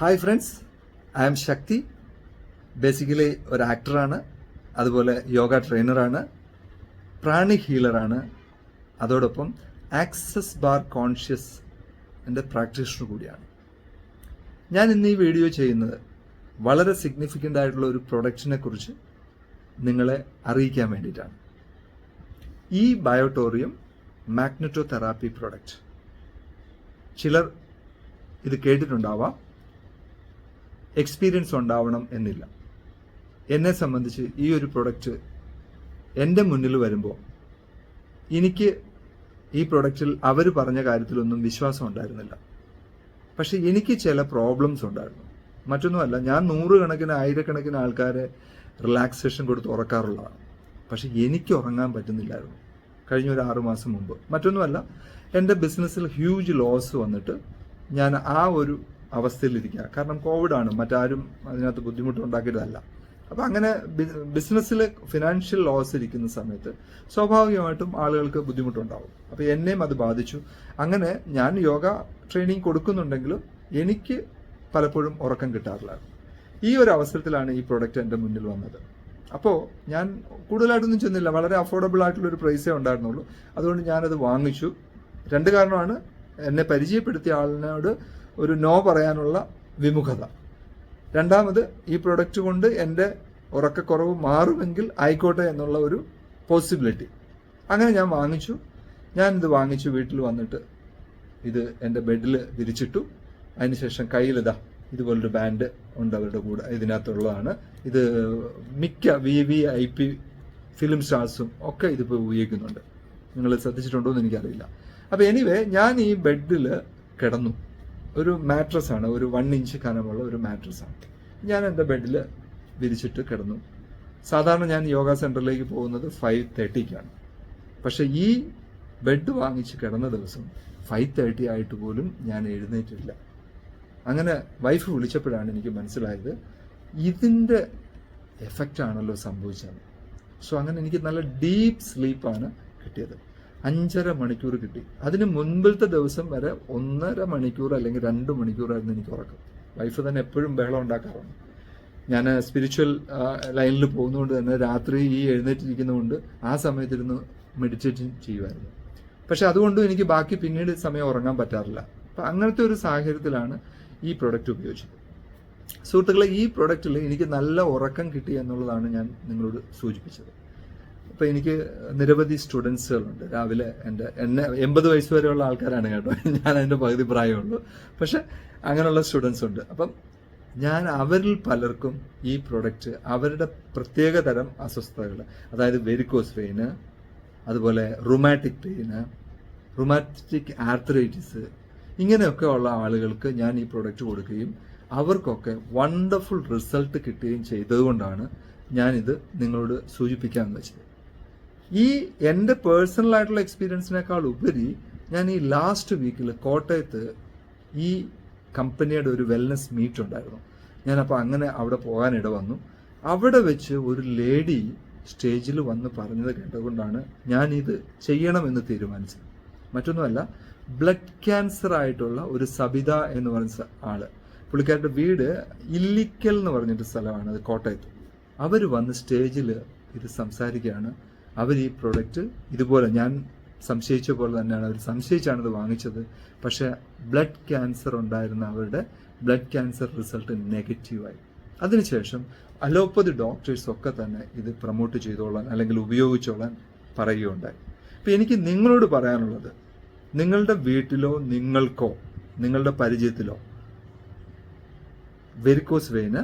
Hi friends I am Shakti basically ഒരു ആക്ടറാണ് അതുപോലെ യോഗ ട്രെയിനറാണ് പ്രാണി ഹീലറാണ് അതോടൊപ്പം ആക്സസ് ബാർ കോൺഷ്യസ് എന്റെ പ്രാക്ടീഷണർ കൂടിയാണ്. ഞാൻ ഇന്ന് ഈ വീഡിയോ ചെയ്യുന്നത് വളരെ സിഗ്നിഫിക്കന്റ് ആയിട്ടുള്ള ഒരു പ്രൊഡക്റ്റിനെ കുറിച്ച് നിങ്ങളെ അറിയിക്കാൻ വേണ്ടിയിട്ടാണ്. ഈ ബയോട്ടോറിയം മാഗ്നറ്റോ തെറാപ്പി പ്രൊഡക്റ്റ് ചിലർ ഇത് കേട്ടിട്ടുണ്ടാവാം. എക്സ്പീരിയൻസ് ഉണ്ടാവണം എന്നില്ല. എന്നെ സംബന്ധിച്ച് ഈ ഒരു പ്രൊഡക്റ്റ് എന്റെ മുന്നിൽ വരുമ്പോൾ എനിക്ക് ഈ പ്രൊഡക്റ്റിൽ അവർ പറഞ്ഞ കാര്യത്തിലൊന്നും വിശ്വാസം ഉണ്ടായിരുന്നില്ല. പക്ഷെ എനിക്ക് ചില പ്രോബ്ലംസ് ഉണ്ടായിരുന്നു. മറ്റൊന്നുമല്ല ഞാൻ നൂറുകണക്കിന് ആയിരക്കണക്കിന് ആൾക്കാരെ റിലാക്സേഷൻ കൊടുത്ത് ഉറക്കാറുള്ളതാണ്. പക്ഷെ എനിക്ക് ഉറങ്ങാൻ പറ്റുന്നില്ലായിരുന്നു. കഴിഞ്ഞ ഒരു ആറു മാസം മുമ്പ്. മറ്റൊന്നുമല്ല എന്റെ ബിസിനസ്സിൽ ഹ്യൂജ് ലോസ് വന്നിട്ട് ഞാൻ ആ ഒരു അവസ്ഥയിലിരിക്കുക. കാരണം കോവിഡാണ്. മറ്റാരും അതിനകത്ത് ബുദ്ധിമുട്ടുണ്ടാക്കിയതല്ല. അപ്പം അങ്ങനെ ബിസിനസ്സിൽ ഫിനാൻഷ്യൽ ലോസ് ഇരിക്കുന്ന സമയത്ത് സ്വാഭാവികമായിട്ടും ആളുകൾക്ക് ബുദ്ധിമുട്ടുണ്ടാവും. അപ്പോൾ എന്നെയും അത് ബാധിച്ചു. അങ്ങനെ ഞാൻ യോഗ ട്രെയിനിങ് കൊടുക്കുന്നുണ്ടെങ്കിലും എനിക്ക് പലപ്പോഴും ഉറക്കം കിട്ടാറില്ല. ഈ ഒരു അവസരത്തിലാണ് ഈ പ്രൊഡക്റ്റ് എന്റെ മുന്നിൽ വന്നത്. അപ്പോൾ ഞാൻ കൂടുതലായിട്ടൊന്നും ചെന്നില്ല. വളരെ അഫോർഡബിൾ ആയിട്ടുള്ള ഒരു പ്രൈസേ ഉണ്ടായിരുന്നുള്ളൂ. അതുകൊണ്ട് ഞാനത് വാങ്ങിച്ചു. രണ്ട് കാരണമാണ്. എന്നെ പരിചയപ്പെടുത്തിയ ആളിനോട് ഒരു നോ പറയാനുള്ള വിമുഖത. രണ്ടാമത് ഈ പ്രൊഡക്റ്റ് കൊണ്ട് എന്റെ ഉറക്കക്കുറവ് മാറുമെങ്കിൽ ആയിക്കോട്ടെ എന്നുള്ള ഒരു പോസിബിലിറ്റി അങ്ങനെ ഞാൻ വാങ്ങിച്ചു. ഞാൻ ഇത് വാങ്ങിച്ചു വീട്ടിൽ വന്നിട്ട് ഇത് എന്റെ ബെഡിൽ വിരിച്ചിട്ടു. അതിനുശേഷം കയ്യിലിതാ ഇതുപോലൊരു ബാൻഡ് ഉണ്ട് അവരുടെ കൂടെ ഇതിനകത്തുള്ളതാണ്. ഇത് മിക്ക V V I P film സ്റ്റാർസും ഒക്കെ ഇതിപ്പോൾ ഉപയോഗിക്കുന്നുണ്ട്. നിങ്ങൾ ശ്രദ്ധിച്ചിട്ടുണ്ടോ എന്ന് എനിക്കറിയില്ല. അപ്പോൾ എനിവേ ഞാൻ ഈ ബെഡിൽ കിടന്നു. ഒരു മാട്രസ് ആണ് ഒരു വൺ ഇഞ്ച് കനമുള്ള ഒരു മാട്രസ് ആണ്. ഞാൻ എന്റെ ബെഡിൽ വിരിച്ചിട്ട് കിടന്നു. സാധാരണ ഞാൻ യോഗ സെന്ററിലേക്ക് പോകുന്നത് ഫൈവ് തേർട്ടിക്കാണ് പക്ഷെ ഈ ബെഡ് വാങ്ങിച്ച് കിടന്ന ദിവസം ഫൈവ് തേർട്ടി ആയിട്ട് പോലും ഞാൻ എഴുന്നേറ്റില്ല അങ്ങനെ വൈഫ് വിളിച്ചപ്പോഴാണ് എനിക്ക് മനസ്സിലായത് ഇതിന്റെ എഫക്റ്റ് ആണല്ലോ സംഭവിച്ചത്. സോ അങ്ങനെ എനിക്ക് നല്ല ഡീപ്പ് സ്ലീപ്പാണ് കിട്ടിയത്. അഞ്ചര മണിക്കൂർ കിട്ടി. അതിന് മുൻപിലത്തെ ദിവസം വരെ ഒന്നര മണിക്കൂർ അല്ലെങ്കിൽ രണ്ട് മണിക്കൂറായിരുന്നു എനിക്ക് ഉറക്കം. വൈഫ് തന്നെ എപ്പോഴും ബഹളം ഉണ്ടാക്കാറുണ്ട്. ഞാൻ സ്പിരിച്വൽ ലൈനിൽ പോകുന്നതുകൊണ്ട് തന്നെ രാത്രി ഈ എഴുന്നേറ്റിരിക്കുന്നതുകൊണ്ട് ആ സമയത്തിരുന്ന് മെഡിറ്റേറ്റ് ചെയ്യുമായിരുന്നു. പക്ഷെ അതുകൊണ്ടും എനിക്ക് ബാക്കി പിന്നീട് സമയം ഉറങ്ങാൻ പറ്റാറില്ല. അപ്പം അങ്ങനത്തെ ഒരു സാഹചര്യത്തിലാണ് ഈ പ്രൊഡക്റ്റ് ഉപയോഗിച്ചത്. സുഹൃത്തുക്കളെ ഈ പ്രൊഡക്റ്റിൽ എനിക്ക് നല്ല ഉറക്കം കിട്ടി എന്നുള്ളതാണ് ഞാൻ നിങ്ങളോട് സൂചിപ്പിച്ചത്. അപ്പോൾ എനിക്ക് നിരവധി സ്റ്റുഡൻസുകളുണ്ട്. രാവിലെ എന്റെ എന്നെ എൺപത് വയസ്സ് വരെയുള്ള ആൾക്കാരാണ് കേട്ടോ. ഞാൻ അതിന്റെ പകുതി പ്രായമുള്ളൂ. പക്ഷെ അങ്ങനെയുള്ള സ്റ്റുഡൻസ് ഉണ്ട് അപ്പം ഞാൻ അവരിൽ പലർക്കും ഈ പ്രൊഡക്റ്റ് അവരുടെ പ്രത്യേക തരം അസ്വസ്ഥതകൾ അതായത് വെരിക്കോസ് വെയിന് അതുപോലെ റുമാറ്റിക് പെയിന് റുമാറ്റിക് ആർത്രൈറ്റിസ് ഇങ്ങനെയൊക്കെ ഉള്ള ആളുകൾക്ക് ഞാൻ ഈ പ്രൊഡക്റ്റ് കൊടുക്കുകയും അവർക്കൊക്കെ വണ്ടർഫുൾ റിസൾട്ട് കിട്ടുകയും ചെയ്തതുകൊണ്ടാണ് ഞാനിത് നിങ്ങളോട് സൂചിപ്പിക്കാമെന്ന് വെച്ചത് ഈ എന്റെ പേഴ്സണൽ ആയിട്ടുള്ള എക്സ്പീരിയൻസിനേക്കാൾ ഉപരി ഞാൻ ഈ ലാസ്റ്റ് വീക്കിൽ കോട്ടയത്ത് ഈ കമ്പനിയുടെ ഒരു വെൽനസ് മീറ്റ് ഉണ്ടായിരുന്നു. ഞാനപ്പോൾ അങ്ങനെ അവിടെ പോകാനിട വന്നു. അവിടെ വെച്ച് ഒരു ലേഡി സ്റ്റേജിൽ വന്ന് പറഞ്ഞത് കേട്ടുകൊണ്ടാണ് ഞാനിത് ചെയ്യണമെന്ന് തീരുമാനിച്ചത്. മറ്റൊന്നുമല്ല ബ്ലഡ് ക്യാൻസർ ആയിട്ടുള്ള ഒരു സബിത എന്ന് പറഞ്ഞ ആൾ. പുള്ളിക്കാരുടെ വീട് ഇല്ലിക്കൽ എന്ന് പറഞ്ഞിട്ട് സ്ഥലമാണ് അത് കോട്ടയത്ത്. അവർ വന്ന് സ്റ്റേജിൽ ഇത് സംസാരിക്കുകയാണ്. അവർ ഈ പ്രോഡക്റ്റ് ഇതുപോലെ ഞാൻ സംശയിച്ച പോലെ തന്നെയാണ്. അവർ സംശയിച്ചാണ് ഇത് വാങ്ങിച്ചത്. പക്ഷെ ബ്ലഡ് ക്യാൻസർ ഉണ്ടായിരുന്ന അവരുടെ ബ്ലഡ് ക്യാൻസർ റിസൾട്ട് നെഗറ്റീവായി അതിനുശേഷം അലോപ്പതി ഡോക്ടേഴ്സ് ഒക്കെ തന്നെ ഇത് പ്രൊമോട്ട് ചെയ്തോളാൻ അല്ലെങ്കിൽ ഉപയോഗിച്ചോളാൻ പറയുകയുണ്ടായി. അപ്പം എനിക്ക് നിങ്ങളോട് പറയാനുള്ളത് നിങ്ങളുടെ വീട്ടിലോ നിങ്ങൾക്കോ നിങ്ങളുടെ പരിചയത്തിലോ വെരിക്കോസ് വെയിന്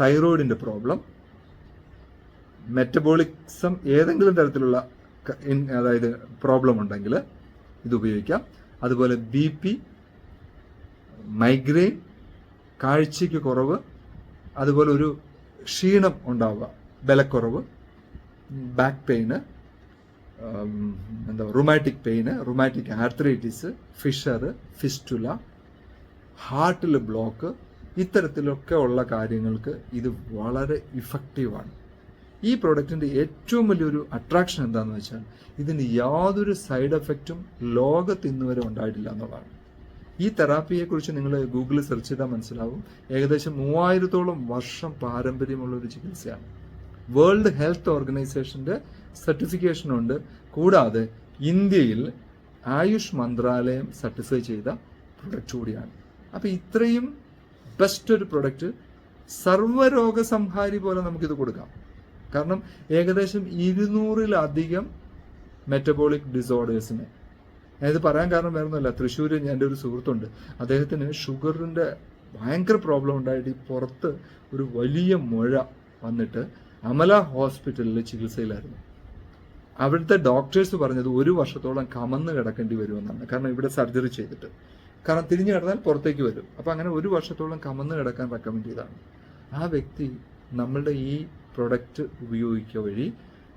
തൈറോയിഡിന്റെ പ്രോബ്ലം മെറ്റബോളിക്സം ഏതെങ്കിലും തരത്തിലുള്ള അതായത് പ്രോബ്ലം ഉണ്ടെങ്കിൽ ഇത് ഉപയോഗിക്കാം. അതുപോലെ ബി പി മൈഗ്രെയിൻ കാഴ്ചയ്ക്ക് കുറവ് അതുപോലെ ഒരു ക്ഷീണം ഉണ്ടാവുക ബലക്കുറവ് ബാക്ക് പെയിന് എന്താ rheumatic pain rheumatic arthritis fissure fistula ഹാർട്ടിൽ block ഇത്തരത്തിലൊക്കെ ഉള്ള കാര്യങ്ങൾക്ക് ഇത് വളരെ ഇഫക്റ്റീവാണ് ഈ പ്രോഡക്റ്റിന്റെ ഏറ്റവും വലിയൊരു അട്രാക്ഷൻ എന്താണെന്ന് വെച്ചാൽ ഇതിന് യാതൊരു സൈഡ് എഫക്റ്റും ലോകത്ത് ഇന്ന് വരെ ഉണ്ടായിട്ടില്ല എന്നുള്ളതാണ്. ഈ തെറാപ്പിയെക്കുറിച്ച് നിങ്ങൾ ഗൂഗിളിൽ സെർച്ച് ചെയ്താൽ മനസ്സിലാവും. ഏകദേശം മൂവായിരത്തോളം വർഷം പാരമ്പര്യമുള്ള ഒരു ചികിത്സയാണ് വേൾഡ് ഹെൽത്ത് ഓർഗനൈസേഷന്റെ സർട്ടിഫിക്കേഷനുണ്ട് കൂടാതെ ഇന്ത്യയിൽ ആയുഷ് മന്ത്രാലയം സർട്ടിഫൈ ചെയ്ത പ്രൊഡക്റ്റ് കൂടിയാണ്. അപ്പൊ ഇത്രയും ബെസ്റ്റ് ഒരു പ്രൊഡക്റ്റ് സർവരോഗ സംഹാരി പോലെ നമുക്കിത് കൊടുക്കാം. കാരണം ഏകദേശം ഇരുന്നൂറിലധികം മെറ്റബോളിക് ഡിസോർഡേഴ്സിന് ഞാനിത് പറയാൻ കാരണം വേറൊന്നുമല്ല. തൃശ്ശൂർ എന്റെ ഒരു സുഹൃത്തുണ്ട്. അദ്ദേഹത്തിന് ഷുഗറിന്റെ ഭയങ്കര പ്രോബ്ലം ഉണ്ടായിട്ട് ഈ പുറത്ത് ഒരു വലിയ മുഴ വന്നിട്ട് അമല ഹോസ്പിറ്റലിൽ ചികിത്സയിലായിരുന്നു. അവിടുത്തെ ഡോക്ടേഴ്സ് പറഞ്ഞത് ഒരു വർഷത്തോളം കമന്ന് കിടക്കേണ്ടി വരുമെന്നാണ്. കാരണം ഇവിടെ സർജറി ചെയ്തിട്ട്. കാരണം തിരിഞ്ഞു കിടന്നാൽ പുറത്തേക്ക് വരും. അപ്പം അങ്ങനെ ഒരു വർഷത്തോളം കമന്ന് കിടക്കാൻ റെക്കമെൻഡ് ചെയ്തതാണ്. ആ വ്യക്തി നമ്മളുടെ ഈ പ്രൊഡക്റ്റ് ഉപയോഗിക്കുക വഴി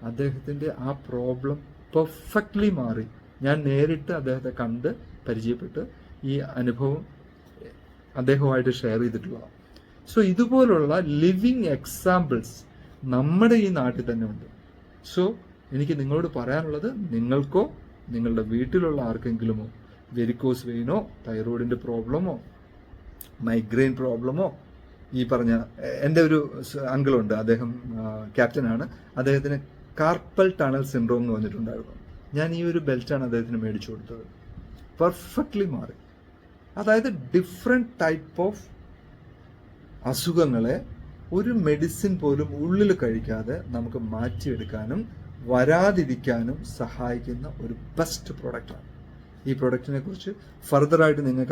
അദ്ദേഹത്തിന്റെ ആ പ്രോബ്ലം പെർഫെക്റ്റ്ലി മാറി. ഞാൻ നേരിട്ട് അദ്ദേഹത്തെ കണ്ട് പരിചയപ്പെട്ട് ഈ അനുഭവം അദ്ദേഹവുമായിട്ട് ഷെയർ ചെയ്തിട്ടുള്ളതാണ്. സോ ഇതുപോലുള്ള ലിവിങ് എക്സാമ്പിൾസ് നമ്മുടെ ഈ നാട്ടിൽ തന്നെ ഉണ്ട്. സോ എനിക്ക് നിങ്ങളോട് പറയാനുള്ളത് നിങ്ങൾക്കോ നിങ്ങളുടെ വീട്ടിലുള്ള ആർക്കെങ്കിലുമോ വെരിക്കോസ് വെയിനോ തൈറോയിഡിന്റെ പ്രോബ്ലമോ മൈഗ്രെയിൻ പ്രോബ്ലമോ ഈ പറഞ്ഞ എന്റെ ഒരു അങ്കിളുണ്ട്. അദ്ദേഹം ക്യാപ്റ്റനാണ്. അദ്ദേഹത്തിന് കാർപ്പൽ ടണൽ സിൻഡ്രോം എന്ന് പറഞ്ഞിട്ടുണ്ടായിരുന്നു. ഞാൻ ഈ ഒരു ബെൽറ്റാണ് അദ്ദേഹത്തിന് മേടിച്ചു കൊടുത്തത്. പെർഫെക്റ്റ്ലി മാറി. അതായത് ഡിഫറെന്റ് ടൈപ്പ് ഓഫ് അസുഖങ്ങളെ ഒരു മെഡിസിൻ പോലും ഉള്ളിൽ കഴിക്കാതെ നമുക്ക് മാറ്റിയെടുക്കാനും വരാതിരിക്കാനും സഹായിക്കുന്ന ഒരു ബെസ്റ്റ് പ്രൊഡക്റ്റാണ്. ഈ പ്രൊഡക്റ്റിനെ കുറിച്ച് ഫർദറായിട്ട് നിങ്ങൾക്ക്